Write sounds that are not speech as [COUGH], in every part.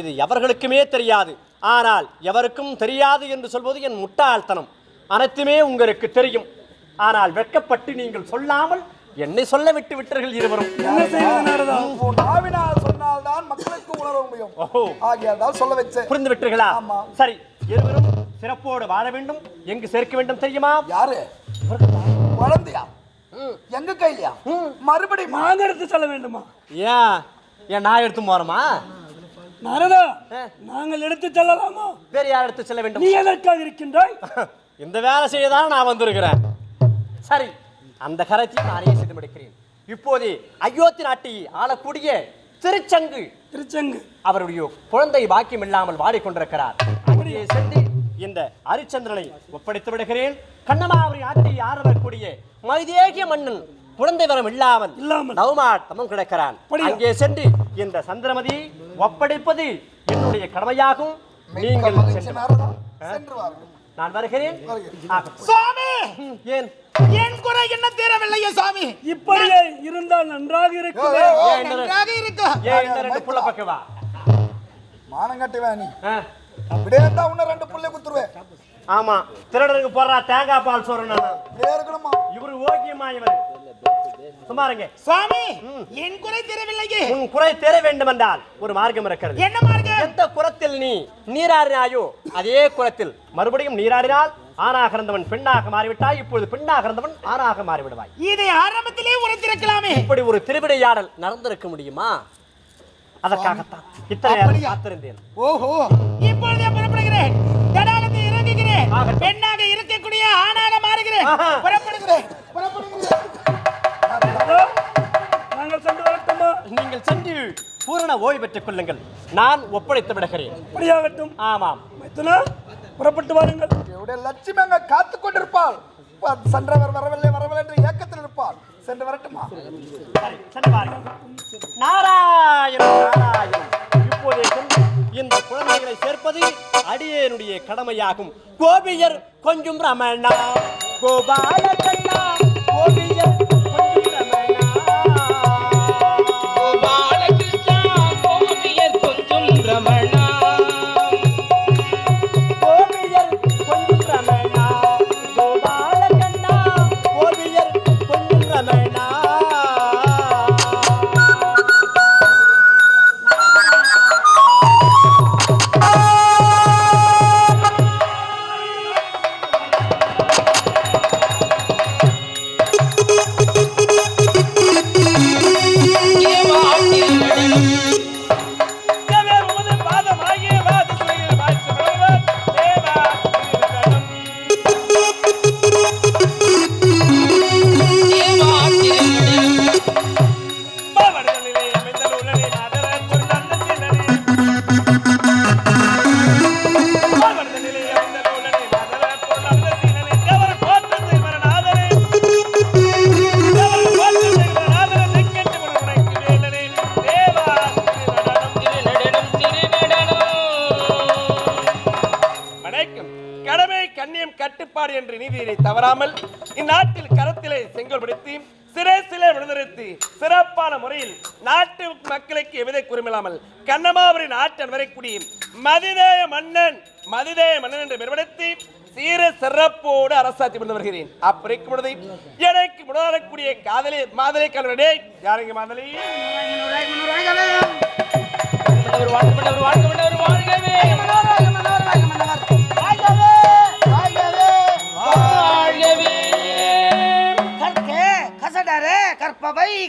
இது எவர்களுக்குமே தெரியாது. ஆனால் எவருக்கும் தெரியாது என்று சொல்வது என் முட்டாள்தனம். அனைத்துமே உங்களுக்கு தெரியும். ஆனால் வெட்கப்பட்டு நீங்கள் சொல்லாமல் என்னை சொல்ல விட்டு விட்டீர்கள் இருவரும். என்ன செய்வது சொன்னால்தான் மக்களுக்கு உணர முடியும். ஆகியால் தான் சொல்ல வச்சேன். புரிந்து விட்டீர்களா. சரி இருவரும் சிறப்போடு வாழ வேண்டும். எங்கு சேர்க்க வேண்டும் தெரியுமா? யாரு? குழந்தையா? எங்க கையிலயா? மறுபடியும் நாங்க சொல்ல வேண்டுமா? ஏன்? ஏன் நான் எடுத்து போறோமா நாரதா. நாங்கள் எடுத்து செல்லலாமா? வேறு யார் எடுத்து செல்ல வேண்டும். நீ எதற்காக இருக்கின்றாய்? [LAUGHS] இந்த வேலை செய்ய தான் நான் வந்திருக்கிறேன். சரி அந்த கரத்தை நானே செய்து முடிக்கிறேன். இப்போதே அயோத்தி நாட்டை ஆளக்கூடிய திருச்சங்கு. திருச்செங்கு. அவருடைய குழந்தை பாக்கியம் இல்லாமல் வாடிக்கொண்டிருக்கிறார். அங்கே சென்று இந்த ஹரிச்சந்திரனை ஒப்படைத்து விடுகிறேன். கண்ணமாவரி நாட்டை ஆளக்கூடிய மைதேகிய மன்னன் குழந்தை வரம் இல்லாமல் இல்லாமல். நவமா தமம் கிடக்கிறான். அப்படியா? அங்கே சென்று இந்த சந்திரமதி ஒப்படைப்பது என்னுடைய கடமையாகும். நீங்கள் நான் வருகிறேன். சுவாமி! ஏன்? என் குறை என்ன தீரவில்லையே சுவாமி? இப்படியே இருந்தால் நன்றாக ரெ- நன்றாக இருக்கு ஏன் இந்த ரெண்டு புள்ள பக்கவா மானம் கட்டுவா நீ. அப்படியே இருந்தா இன்னும் ரெண்டு புள்ளை குத்துருவேன். ஆமா திருடனுக்கு போடுறா தேங்காய் பால் சோறு நான் இருக்கணுமா இவரு ஓகியமா இவர். சுமாருங்க சுவாமி என் குறை தீரவில்லையே உன் குறை தேர வேண்டும் என்றால் ஒரு மார்க்கம் இருக்கிறது. என்ன மார்க்கம்? எந்த குளத்தில் நீ நீராடினாயோ அதே குளத்தில் மறுபடியும் நீராடினால் ஆணாக இருந்தவன் பெண்ணாக மாறிவிட்டாய் இப்பொழுது பெண்ணாக இருந்தவன் ஆணாக மாறிவிடுவாய். இதை ஆரம்பத்திலே உரைத்திருக்கலாமே இப்படி ஒரு திருவிடையாடல் நடந்திருக்க முடியுமா? அதற்காகத்தான் இத்தனை? காத்திருந்தேன். ஓஹோ. இப்பொழுதே புறப்படுகிறேன். தடாகத்தை இறங்குகிறேன். பெண்ணாக இருக்கக்கூடிய ஆணாக மாறுகிறேன். புறப்படுகிறேன். நாரதா, நாங்கள் சென்று வரட்டுமா? நீங்கள் சென்று பூரண ஓய்வு பெற்றுக் கொள்ளுங்கள். நான் ஒப்படைத்து விடுகிறேன். அப்படியாகட்டும். ஆமாம். மைத்துனா புறப்பட்டு வாருங்கள். இவருடைய லட்சுமி அங்க காத்து கொண்டிருப்பாள். சென்றவர் வரவில்லை வரவில்லை என்று ஏக்கத்தில் இருப்பாள். சென்று வரட்டுமா? சரி சென்று நாராயணன் நாராயணன். இப்போதே சென்று இந்த குழந்தைகளை சேர்ப்பது அடியேனுடைய கடமையாகும். கோபியர் கொஞ்சம் ரமணா கோபால கண்ணா கோபியர் நீதியை தவறாமல் இந்நாட்டில் கரத்திலே செங்கோல் பிடித்து சிரசிலே விழுந்திருத்தி சிறப்பான முறையில் நாட்டு மக்களுக்கு எவ்வித குறுமில்லாமல் கண்ணமாவரின் ஆற்றல் வரக்கூடிய மதிதேய மன்னன் மதிதேய மன்னன் என்று பெருமடுத்தி சீர சிறப்போடு அரசாட்சி பண்ணி வருகிறேன். அப்படி இருக்கும் பொழுது எனக்கு முன்னாடக்கூடிய காதலி மாதலை கல்வனே யாருங்க மாதலி? மன்னவர் வாழ்க மன்னவர் வாழ்க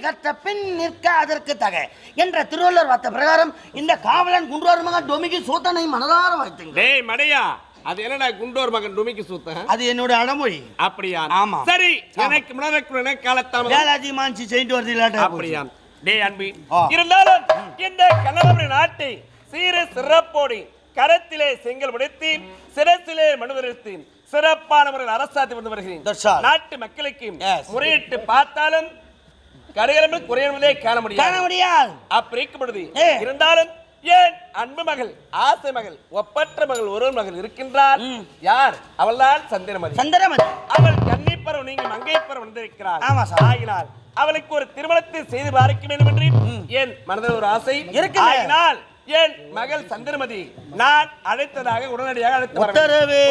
கற்ற பின் நிற்க அதற்கு தக என்ற திருவள்ளுவர் வார்த்தை பிரகாரம் இந்த காவலன் குன்றோர் மகன் டொமிக்கு சூத்தனை மனதார வைத்துங்க டேய் மடையா அது என்னடா குண்டோர் மகன் டுமிக்கு சூத்தன்? அது என்னோட அடமொழி. அப்படியா? ஆமா. சரி எனக்கு முன்னதற்கு காலத்தாமதம். வேலாஜி மான்சி செய்து வருது இல்லாட்ட அப்படியா? டேய் அன்பி. இருந்தாலும் இந்த கண்ணபுரி நாட்டை சீர சிறப்போடு கரத்திலே செங்கல் முடித்து சிரசிலே மனுதரித்து சிறப்பான முறையில் அரசாத்தி வந்து வருகிறேன். நாட்டு மக்களுக்கு. முறையிட்டு பார்த்தாலும் கரையிலுமே குறையனதே காண காண முடியாது. முடியாது அப்படி. இருந்தாலும் ஏன் அன்பு மகள் ஆசை மகள் ஒப்பற்ற மகள் ஒரு மகள் இருக்கின்றார்? யார்? அவள்தான் சந்திரமதி. சந்திரமதி. அவள் கன்னிப்பருவம் நீங்க மங்கைப்பருவம் வந்திருக்கிறார். ஆமா சார். ஆகினால் அவளுக்கு ஒரு திருமணத்தை செய்து பார்க்க வேண்டும் என்று என் மனதில் ஒரு ஆசை இருக்குங்க. ஆகினால் என் மகள் சந்திரமதி நான் அழைத்ததாக உடனடியாக அழைத்து. உத்தரவு.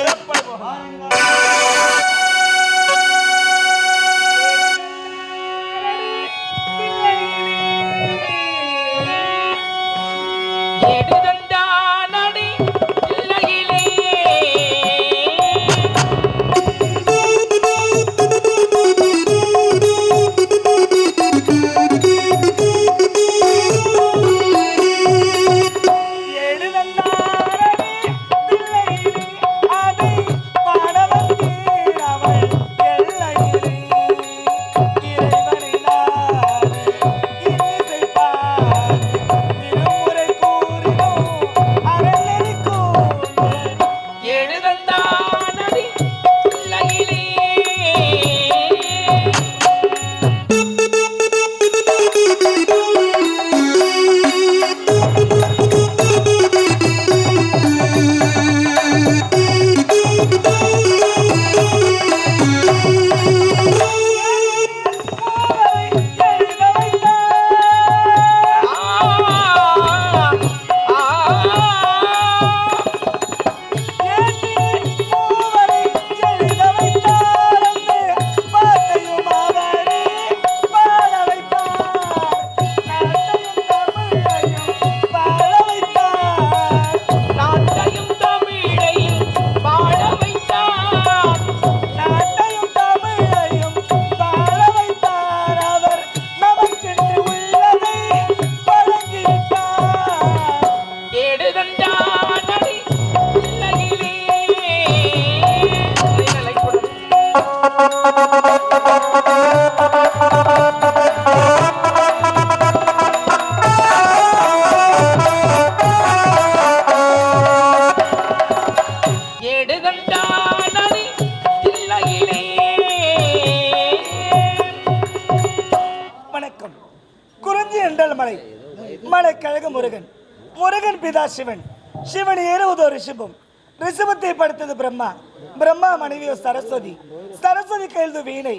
மலை மலை. கழக முருகன். முருகன் பிதா சிவன். சிவன் ஏறுவதோ சிவம் ரிஷபத்தை படுத்தது பிரம்மா. பிரம்மா மனைவியோ சரஸ்வதி. சரஸ்வதி கையில் வீணை.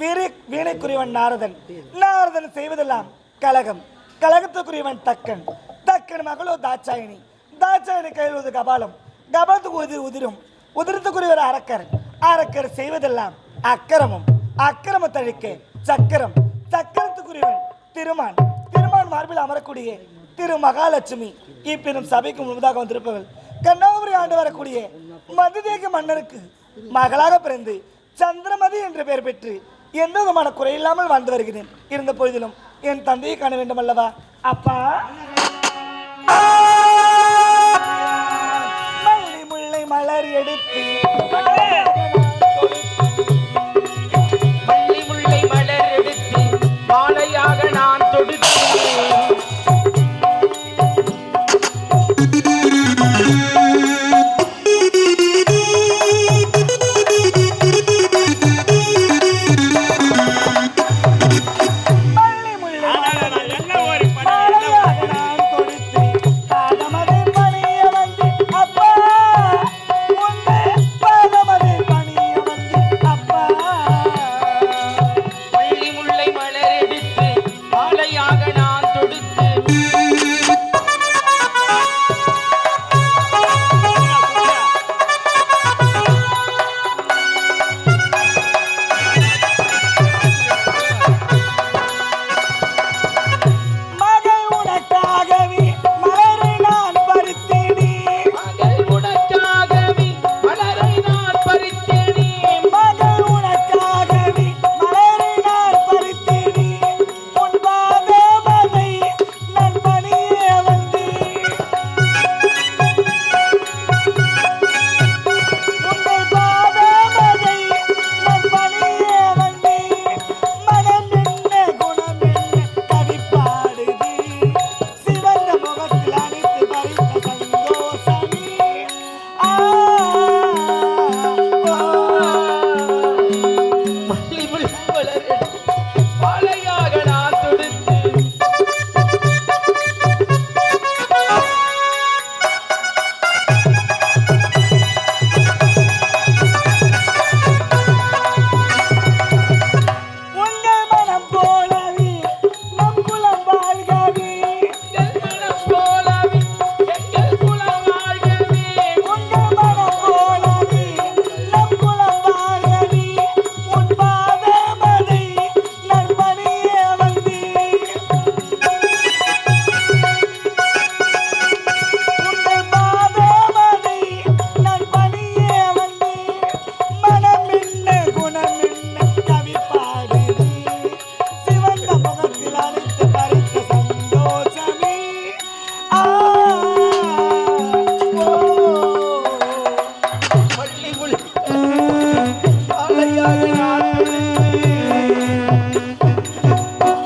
வீணை வீணைக்குரியவன் நாரதன். நாரதன் செய்வதெல்லாம் கலகம். கலகத்துக்குரியவன் தக்கன். தக்கன் மகளோ தாட்சாயினி. தாட்சாயினி கையில் கபாலம். கபாலத்துக்கு உதிர் உதிரும். உதிரத்துக்குரியவர் அரக்கர். அரக்கர் செய்வதெல்லாம் அக்கிரமம். அக்கிரம தழிக்க சக்கரம். சக்கரத்துக்குரியவன் திருமான். திருமான் மார்பில் அமரக்கூடிய திரு மகாலட்சுமி இப்பெரும் சபைக்கு முன்பதாக வந்திருப்பவள் கன்னியாகுமரி ஆண்டு வரக்கூடிய மதுதேக மன்னருக்கு மகளாக பிறந்து சந்திரமதி என்று பெயர் பெற்று எந்த விதமான குறையில்லாமல் வாழ்ந்து வருகிறேன். இருந்த பொழுதிலும் என் தந்தையை காண வேண்டும் அல்லவா? அப்பா.